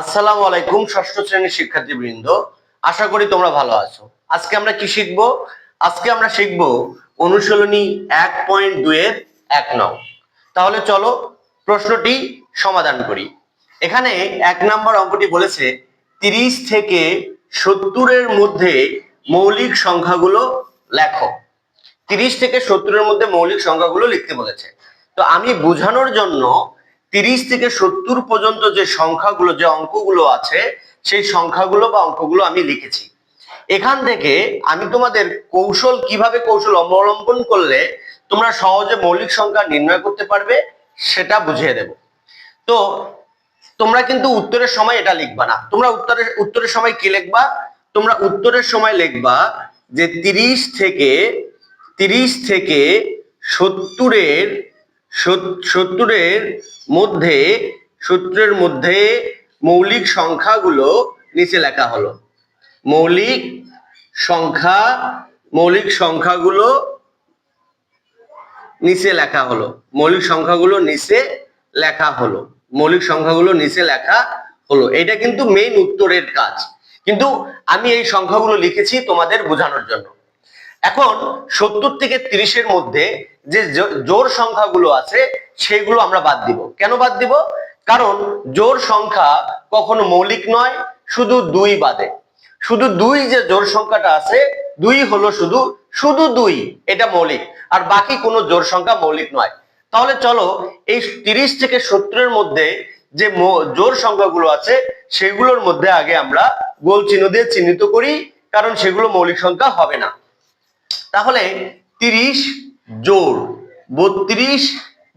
আসসালামু আলাইকুম, ষষ্ঠ শ্রেণির শিক্ষার্থীবৃন্দ। আশা করি তোমরা ভালো আছো। আজকে আমরা কি শিখব? আজকে আমরা শিখব অনুশীলনী এক পয়েন্ট দুইয়ের এক নং। তাহলে চলো প্রশ্নটি সমাধান করি। এখানে এক নম্বর অঙ্কটি বলেছে, তিরিশ থেকে সত্তরের মধ্যে মৌলিক সংখ্যাগুলো লেখো। তিরিশ থেকে সত্তরের মধ্যে মৌলিক সংখ্যাগুলো লিখতে বলেছে। তো আমি বোঝানোর জন্য তিরিশ থেকে সত্তর পর্যন্ত যে সংখ্যাগুলো, যে অঙ্কগুলো আছে, সেই সংখ্যাগুলো বা অঙ্কগুলো আমি লিখেছি। এখান থেকে আমি তোমাদের কৌশল, কীভাবে কৌশল অবলম্বন করলে তোমরা সহজে মৌলিক সংখ্যা নির্ণয় করতে পারবে, সেটা বুঝিয়ে দেব। তো, তোমরা কিন্তু উত্তরের সময় এটা লিখবা না। তোমরা উত্তরের উত্তরের সময় কি লিখবা? তোমরা উত্তরের সময় লিখবা যে তিরিশ থেকে তিরিশ থেকে সত্তরের সত্তরের মধ্যে, সূত্রের মধ্যে মৌলিক সংখ্যাগুলো নিচে লেখা হলো। মৌলিক সংখ্যা, মৌলিক সংখ্যাগুলো নিচে লেখা হলো। মৌলিক সংখ্যাগুলো নিচে লেখা হলো। মৌলিক সংখ্যাগুলো নিচে লেখা হলো। এটা কিন্তু মেইন উত্তরের কাজ। কিন্তু আমি এই সংখ্যাগুলো লিখেছি তোমাদের বোঝানোর জন্য। এখন সত্তর থেকে তিরিশের মধ্যে যে জোর সংখ্যাগুলো আছে সেগুলো আমরা বাদ দিব। কেন বাদ দিব? কারণ জোর সংখ্যা কখনো মৌলিক নয়, শুধু দুই বাদে। শুধু দুই যে জোর সংখ্যাটা আছে, দুই হলো শুধু শুধু দুই, এটা মৌলিক। আর বাকি কোনো জোর সংখ্যা মৌলিক নয়। তাহলে চলো, এই তিরিশ থেকে সত্তরের মধ্যে যে জোড় সংখ্যাগুলো আছে, সেগুলোর মধ্যে আগে আমরা গোল চিহ্ন দিয়ে চিহ্নিত করি, কারণ সেগুলো মৌলিক সংখ্যা হবে না। তাহলে তিরিশ জোর, বত্রিশ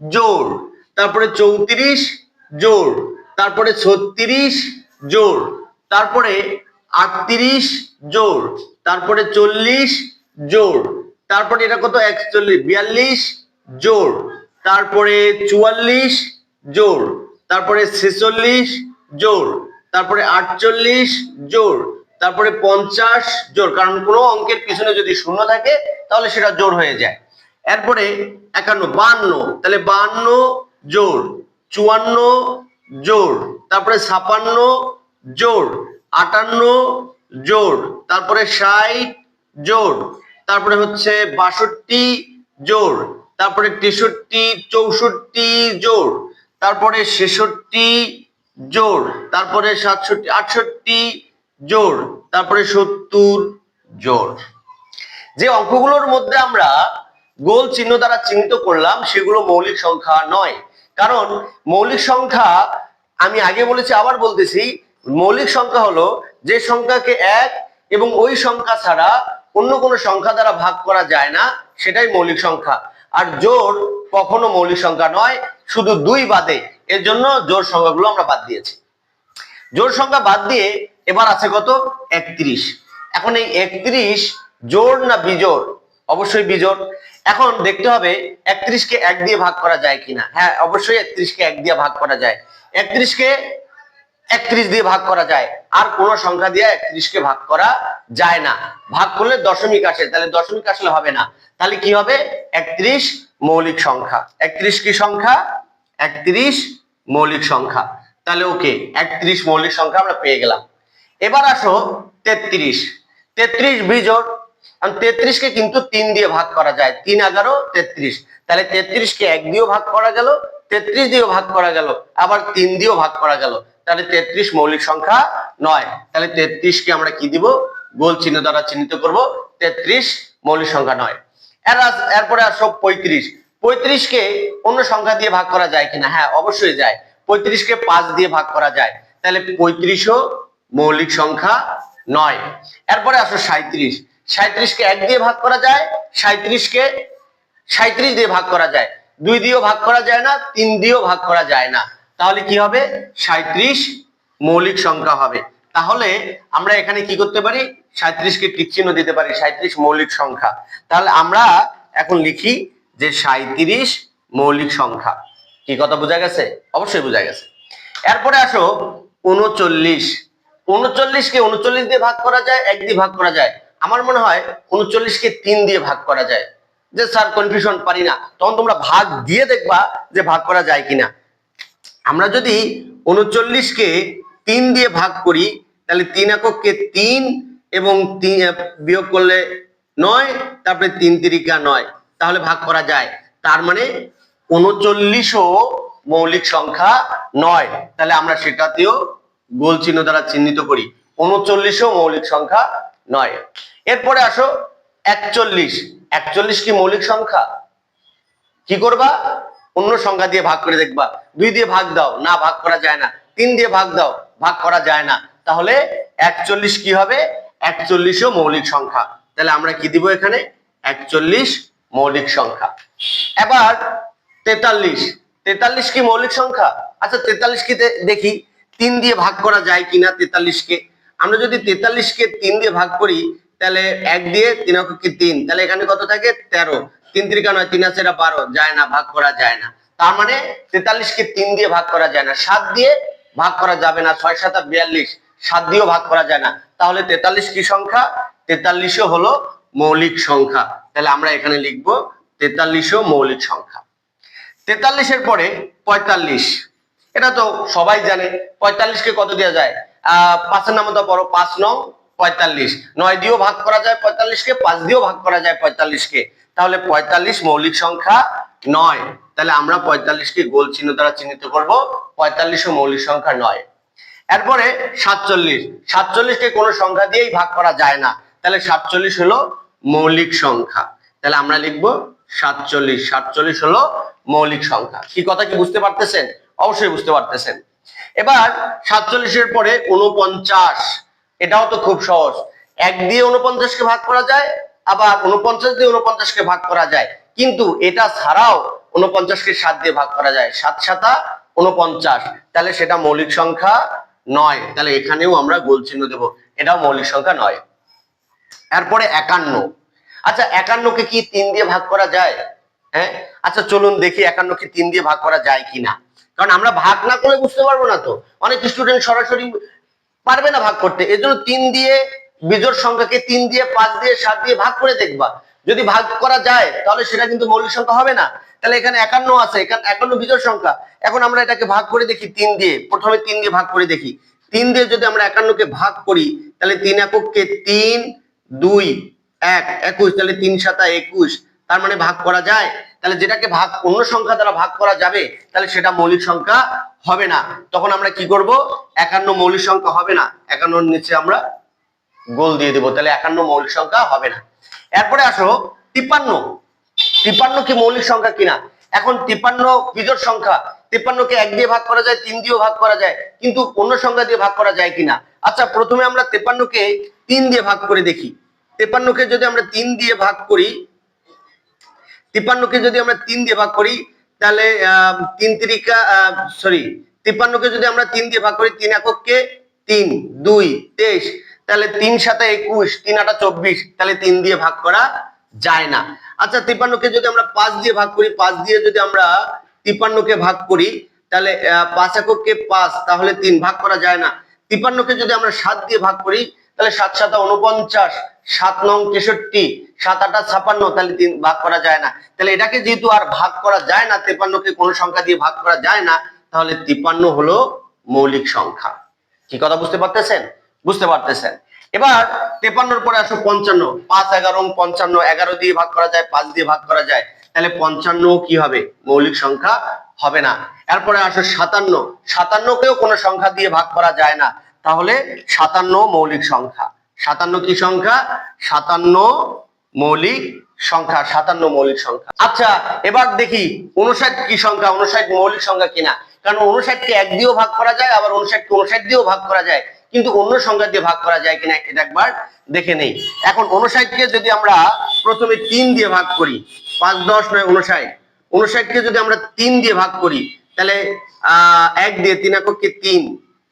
জোড় তারপরে চৌত্রিশ, জোর। তারপরে ছত্রিশ, জোর। তারপরে আটত্রিশ, জোর। তারপরে চল্লিশ, জোর। তারপরে এটা কত? একচল্লিশ, বিয়াল্লিশ, জোর। তারপরে চুয়াল্লিশ, জোর। তারপরে ছেচল্লিশ, জোর। তারপরে আটচল্লিশ, জোর। তারপরে পঞ্চাশ, জোর। কারণ কোনো অঙ্কের পিছনে যদি শূন্য থাকে, তাহলে সেটা জোর হয়ে যায়। এরপরে একান্ন, বান্ন, তাহলে বান্ন জোর চুয়ান্ন জোর তারপরে ছাপান্ন জোর আটান্ন জোর তারপরে ষাট জোর তারপরে হচ্ছে বাষট্টি জোর তারপরে তেষট্টি, চৌষট্টি জোর তারপরে ছেষট্টি জোর তারপরে সাতষট্টি, আটষট্টি জোর তারপরে সত্তর জোর যে অঙ্কগুলোর মধ্যে আমরা গোল চিহ্ন দ্বারা চিহ্নিত করলাম, সেগুলো মৌলিক সংখ্যা নয়। কারণ মৌলিক সংখ্যা, আমি আগে বলেছি, আবার বলতেছি, মৌলিক সংখ্যা হলো যে সংখ্যাকে এক এবং ওই সংখ্যা ছাড়া অন্য কোনো সংখ্যা দ্বারা ভাগ করা যায় না, সেটাই মৌলিক সংখ্যা। আর জোর কখনো মৌলিক সংখ্যা নয়, শুধু দুই বাদে। এর জন্য জোর সংখ্যাগুলো আমরা বাদ দিয়েছি। জোড় সংখ্যা বাদ দিয়ে এবার আছে কত? একত্রিশ। এখন এই একত্রিশ জোড় না বিজোড় অবশ্যই বিজোড় এখন দেখতে হবে একত্রিশকে এক দিয়ে ভাগ করা যায় কিনা। হ্যাঁ অবশ্যই একত্রিশকে এক দিয়ে ভাগ করা যায়। একত্রিশকে একত্রিশ দিয়ে ভাগ করা যায়। আর কোন সংখ্যা দিয়ে একত্রিশকে ভাগ করা যায় না। ভাগ করলে দশমিক আসে, তাহলে দশমিক আসলে হবে না। তাহলে কি হবে? একত্রিশ মৌলিক সংখ্যা। একত্রিশ কি সংখ্যা? একত্রিশ মৌলিক সংখ্যা। তাহলে ওকে একত্রিশ মৌলিক সংখ্যা আমরা পেয়ে গেলাম। এবার আসো তেত্রিশ। তেত্রিশ বিজোড় তেত্রিশ কে কিন্তু তিন দিয়ে ভাগ করা যায়, তিন এগারো, তেত্রিশ। তাহলে তেত্রিশ কে এক দিয়েও ভাগ করা গেল, তেত্রিশ দিয়েও ভাগ করা গেল, আবার তিন দিয়েও ভাগ করা গেল। তাহলে তেত্রিশ মৌলিক সংখ্যা নয়। তাহলে তেত্রিশ কে আমরা কি দিব? গোল চিহ্ন দ্বারা চিহ্নিত করব, তেত্রিশ মৌলিক সংখ্যা নয়। এর এরপরে আসো পঁয়ত্রিশ। পঁয়ত্রিশ কে অন্য সংখ্যা দিয়ে ভাগ করা যায় কিনা? হ্যাঁ অবশ্যই যায়। পঁয়ত্রিশ কে পাঁচ দিয়ে ভাগ করা যায়। তাহলে পঁয়ত্রিশও মৌলিক সংখ্যা নয়। এরপরে আসো সাঁত্রিশ সাঁত্রিশ কে এক দিয়ে ভাগ করা যায় সাঁত্রিশ কে সাঁত্রিশ দিয়ে ভাগ করা যায়। দুই দিয়েও ভাগ করা যায় না, তিন দিয়েও ভাগ করা যায় না। তাহলে কি হবে? সাঁত্রিশ মৌলিক সংখ্যা হবে। তাহলে আমরা এখানে কি করতে পারি? সাঁত্রিশকে টিক চিহ্ন দিতে পারি সাঁত্রিশ মৌলিক সংখ্যা। তাহলে আমরা এখন লিখি যে সাঁত্রিশ মৌলিক সংখ্যা। কি কথা বোঝা গেছে? অবশ্যই বোঝা গেছে। এরপরে আসো, উনচল্লিশ। উনচল্লিশকে উনচল্লিশ দিয়ে ভাগ করা যায়, এক দিয়ে ভাগ করা যায়। আমার মনে হয় উনচল্লিশকে তিন দিয়ে ভাগ করা যায়। যে স্যার কনফিউশন পারি না। তখন তোমরা ভাগ দিয়ে দেখবা যে ভাগ করা যায় কিনা। আমরা যদি উনচল্লিশকে তিন দিয়ে ভাগ করি, তাহলে তিন এককে তিন এবং তিন বিয়োগ করলে নয়, তারপরে তিন তিরিকা নয়। তাহলে ভাগ করা যায়। তার মানে উনচল্লিশও মৌলিক সংখ্যা নয়। তাহলে আমরা সেটাতেও গোল চিহ্ন দ্বারা চিহ্নিত করি। উনচল্লিশও মৌলিক সংখ্যা নয়। এরপরে আসো, একচল্লিশ। একচল্লিশ কি মৌলিক সংখ্যা? কি করবা? অন্য সংখ্যা দিয়ে ভাগ করে দেখবা। দুই দিয়ে ভাগ দাও। না, ভাগ করা যায় না। তিন দিয়ে ভাগ দাও। ভাগ করা যায় না। তাহলে একচল্লিশ কি হবে? একচল্লিশও মৌলিক সংখ্যা। তাহলে আমরা কি দিব এখানে? একচল্লিশ মৌলিক সংখ্যা। এবার তেতাল্লিশ। তেতাল্লিশ কি মৌলিক সংখ্যা? আচ্ছা তেতাল্লিশ কি দেখি। তিন দিয়ে ভাগ করা যায় কিনা তেতাল্লিশকে? আমরা যদি তেতাল্লিশকে তিন দিয়ে ভাগ করি, তাহলে এক দিয়ে তিন অক্ষকে তিন। তাহলে এখানে কত থাকে? তেরো। তিন ত্রিকা নয়, তিন আছে বারো। যায় না, ভাগ করা যায় না। তার মানে তেতাল্লিশকে তিন দিয়ে ভাগ করা যায় না। সাত দিয়ে ভাগ করা যাবে না, ছয় সাত বিয়াল্লিশ। সাত দিয়েও ভাগ করা যায় না। তাহলে তেতাল্লিশ কি সংখ্যা? তেতাল্লিশও হলো মৌলিক সংখ্যা। তাহলে আমরা এখানে লিখব তেতাল্লিশও মৌলিক সংখ্যা। তেতাল্লিশের পরে পঁয়তাল্লিশ। এটা তো সবাই জানে। পঁয়তাল্লিশকে কত দেওয়া যায়? পাঁচের নামতা পড়ো পাঁচ নং পঁয়তাল্লিশ। নয় দিয়েও ভাগ করা যায় পঁয়তাল্লিশকে, পাঁচ দিয়েও ভাগ করা যায় পঁয়তাল্লিশকে। তাহলে পঁয়তাল্লিশ মৌলিক সংখ্যা নয়। তাহলে আমরা পঁয়তাল্লিশকে গোল চিহ্ন দ্বারা চিহ্নিত করব পঁয়তাল্লিশও মৌলিক সংখ্যা নয়। এরপরে সাতচল্লিশ। সাতচল্লিশকে কোনো সংখ্যা দিয়েই ভাগ করা যায় না। তাহলে সাতচল্লিশ হলো মৌলিক সংখ্যা। তাহলে আমরা লিখব সাতচল্লিশ। সাতচল্লিশ হলো মৌলিক সংখ্যা। কি কথা কি বুঝতে পারতেছেন? অবশ্যই বুঝতে পারতেছেন। এবার সাতচল্লিশের পরে উনপঞ্চাশ এটাও তো খুব সহজ। এক দিয়ে উনপঞ্চাশকে ভাগ করা যায়, আবার উনপঞ্চাশ দিয়ে উনপঞ্চাশকে ভাগ করা যায়। কিন্তু এটা ছাড়াও উনপঞ্চাশকে সাত দিয়ে ভাগ করা যায়। সাত সাতা উনপঞ্চাশ তাহলে সেটা মৌলিক সংখ্যা নয়। তাহলে এখানেও আমরা গোল চিহ্ন দেব। এটাও মৌলিক সংখ্যা নয়। এরপরে একান্ন। আচ্ছা একান্নকে কি তিন দিয়ে ভাগ করা যায়? হ্যাঁ? আচ্ছা চলুন দেখি একান্নকে তিন দিয়ে ভাগ করা যায় কিনা। কারণ আমরা ভাগ না করে বুঝতে পারব না তো। অনেক স্টুডেন্ট সরাসরি পারবে না ভাগ করতে। এর জন্য তিন দিয়ে বিজোড় সংখ্যাকে তিন দিয়ে পাঁচ দিয়ে সাত দিয়ে ভাগ করে দেখবা। যদি ভাগ করা যায়, তাহলে সেটা কিন্তু মৌলিক সংখ্যা হবে না। তাহলে এখানে একান্ন আছে, এখানে একান্ন বিজোড় সংখ্যা। এখন আমরা এটাকে ভাগ করে দেখি তিন দিয়ে। প্রথমে তিন দিয়ে ভাগ করে দেখি। তিন দিয়ে যদি আমরা একান্নকে ভাগ করি, তাহলে তিন এককে তিন, দুই, এক, একুশ। তাহলে তিন সাতা একুশ। তার মানে ভাগ করা যায়, তাহলে যেটাকে ভাগ, অন্য সংখ্যা দ্বারা ভাগ করা যাবে, তাহলে সেটা মৌলিক সংখ্যা হবে না। তখন আমরা কি করব? একান্ন মৌলিক সংখ্যা হবে না। একান্নর নিচে আমরা গোল দিয়ে দেবো, তাহলে একান্ন মৌলিক সংখ্যা হবে না। এরপরে আসো, তিপ্পান্ন। তিপ্পান্ন কি মৌলিক সংখ্যা কিনা? এখন তিপ্পান্ন বিজোড় সংখ্যা, তিপ্পান্নকে এক দিয়ে ভাগ করা যায়, তিন দিয়েও ভাগ করা যায়, কিন্তু অন্য সংখ্যা দিয়ে ভাগ করা যায় কিনা? আচ্ছা প্রথমে আমরা তেপান্নকে তিন দিয়ে ভাগ করে দেখি। তেপান্নকে যদি আমরা তিন দিয়ে ভাগ করি তিপ্পান্নকে যদি আমরা তিন দিয়ে ভাগ করি, তাহলে তিন তিরিকা সরি তিপ্পান্নকে যদি আমরা তিন দিয়ে ভাগ করি, তিন এককে তিন, দুই, তেইশ। তাহলে তিন সাথে একুশ, তিন আটা চব্বিশ, তাহলে তিন দিয়ে ভাগ করা যায় না। আচ্ছা তিপ্পান্নকে যদি আমরা পাঁচ দিয়ে ভাগ করি, পাঁচ দিয়ে যদি আমরা তিপ্পান্নকে ভাগ করি, তাহলে পাঁচ এককে পাঁচ, তাহলে তিন, ভাগ করা যায় না। তিপ্পান্নকে যদি আমরা সাত দিয়ে ভাগ করি, তাহলে সাত সাতা উনপঞ্চাশ সাত নং তেষট্টি সাত আটা ছাপান্ন, তাহলে তিন ভাগ করা যায় না। তাহলে এটাকে যেহেতু আর ভাগ করা যায় না, তেপান্নকে কোনো সংখ্যা দিয়ে ভাগ করা যায় না, তাহলে তিপ্পান্ন হলো মৌলিক সংখ্যা। কি কথা বুঝতে পারতেছেন? বুঝতে পারতেছেন। এবার তেপান্নর পরে আসো পঞ্চান্ন। পাঁচ, এগারো, পঞ্চান্ন, এগারো দিয়ে ভাগ করা যায়, পাঁচ দিয়ে ভাগ করা যায়। তাহলে পঞ্চান্ন কি হবে? মৌলিক সংখ্যা হবে না। এরপরে আসো সাতান্ন। সাতান্নকেও কোনো সংখ্যা দিয়ে ভাগ করা যায় না। তাহলে সাতান্ন মৌলিক সংখ্যা। সাতান্ন কি সংখ্যা? সাতান্ন মৌলিক সংখ্যা, সাতান্ন মৌলিক সংখ্যা। আচ্ছা এবার দেখি উনষাট কি সংখ্যা উনষাট মৌলিক সংখ্যা কিনা? কারণ উনষাটকে এক দিয়েও ভাগ করা যায়, আবার উনষাটকে উনষাট দিয়েও ভাগ করা যায়। কিন্তু অন্য সংখ্যা দিয়ে ভাগ করা যায় কিনা, এটা একবার দেখে নেই। এখন উনষাটকে যদি আমরা প্রথমে তিন দিয়ে ভাগ করি, পাঁচ, দশ, নয় উনষাট উনষাটকে যদি আমরা তিন দিয়ে ভাগ করি, তাহলে আহ এক দিয়ে তিন এককে তিন?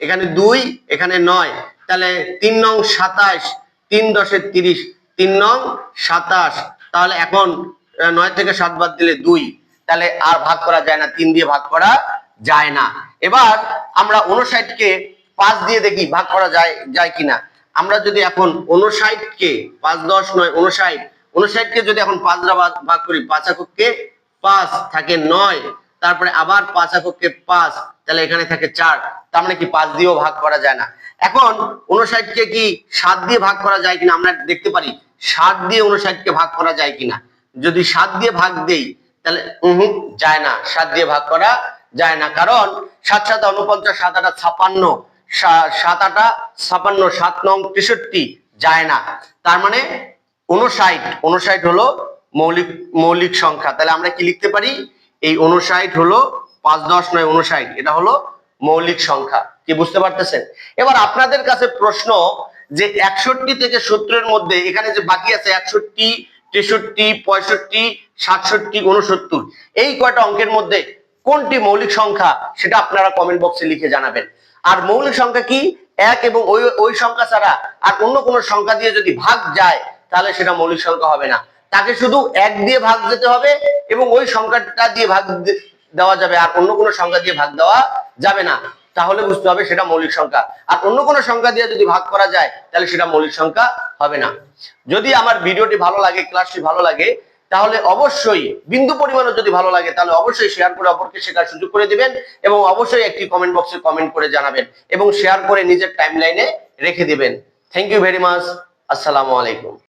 এখানে দুই, এখানে নয়। তাহলে তিন নং সাতাশ, তিন দশে তিরিশ তিন নং, সাতাশ। তাহলে এখন নয় থেকে সাত বাদ দিলে দুই। তাহলে আর ভাগ করা যায় না, তিন দিয়ে ভাগ করা যায় না। এবার আমরা উনষাটকে পাঁচ দিয়ে দেখি ভাগ করা যায় যায় কিনা। আমরা যদি এখন উনষাটকে পাঁচ, দশ নয় উনষাট কে যদি এখন পাঁচ ভাগ করি, পাঁচ এককে পাঁচ থাকে নয়। তারপরে আবার পাঁচ এককে পাঁচ, তাহলে এখানে থাকে চার। তার মানে কি পাঁচ দিয়েও ভাগ করা যায় না। এখন উনষাটকে কি সাত দিয়ে ভাগ করা যায় কিনা আমরা দেখতে পারি, সাত দিয়ে উনষাটকে ভাগ করা যায় কিনা। যদি সাত দিয়ে ভাগ দেই, তাহলে উহু যায় না। সাত দিয়ে ভাগ করা যায় না। কারণ সাত সাত উনপঞ্চাশ, সাত আটা ছাপান্ন সাত আটা ছাপান্ন সাত নং তেষট্টি যায় না। তার মানে উনষাট উনষাট হলো মৌলিক মৌলিক সংখ্যা। তাহলে আমরা কি লিখতে পারি? এই উনষাট হলো পাঁচ দশ নয় উনষাট এটা হলো মৌলিক সংখ্যা। কি বুঝতে পারতেছেন? এবার আপনাদের কাছে প্রশ্ন যে একষট্টি থেকে সত্তরের মধ্যে, এখানে যে বাকি আছে একষট্টি, তেষট্টি, পঁয়ষট্টি, সাতষট্টি উনসত্তর এই কয়টা অঙ্কের মধ্যে কোনটি মৌলিক সংখ্যা, সেটা আপনারা কমেন্ট বক্সে লিখে জানাবেন। আর মৌলিক সংখ্যা কি? এক এবং ওই ওই সংখ্যা ছাড়া আর অন্য কোনো সংখ্যা দিয়ে যদি ভাগ যায়, তাহলে সেটা মৌলিক সংখ্যা হবে না। তাকে শুধু এক দিয়ে ভাগ দিতে হবে এবং ওই সংখ্যাটা দিয়ে ভাগ দেওয়া যাবে, আর অন্য কোনো সংখ্যা দিয়ে ভাগ দেওয়া যাবে না। তাহলে বুঝতে হবে সেটা মৌলিক সংখ্যা। আর অন্য কোনো সংখ্যা দিয়ে যদি ভাগ করা যায়, তাহলে সেটা মৌলিক সংখ্যা হবে না। যদি আমার ভিডিওটি ভালো লাগে, ক্লাসটি ভালো লাগে, তাহলে অবশ্যই বিন্দু পরিমাণও যদি ভালো লাগে, তাহলে অবশ্যই শেয়ার করে অপরকে শেখার সুযোগ করে দিবেন এবং অবশ্যই একটি কমেন্ট বক্সে কমেন্ট করে জানাবেন এবং শেয়ার করে নিজের টাইমলাইনে রেখে দিবেন। থ্যাংক ইউ ভেরি মাচ আসসালামু আলাইকুম।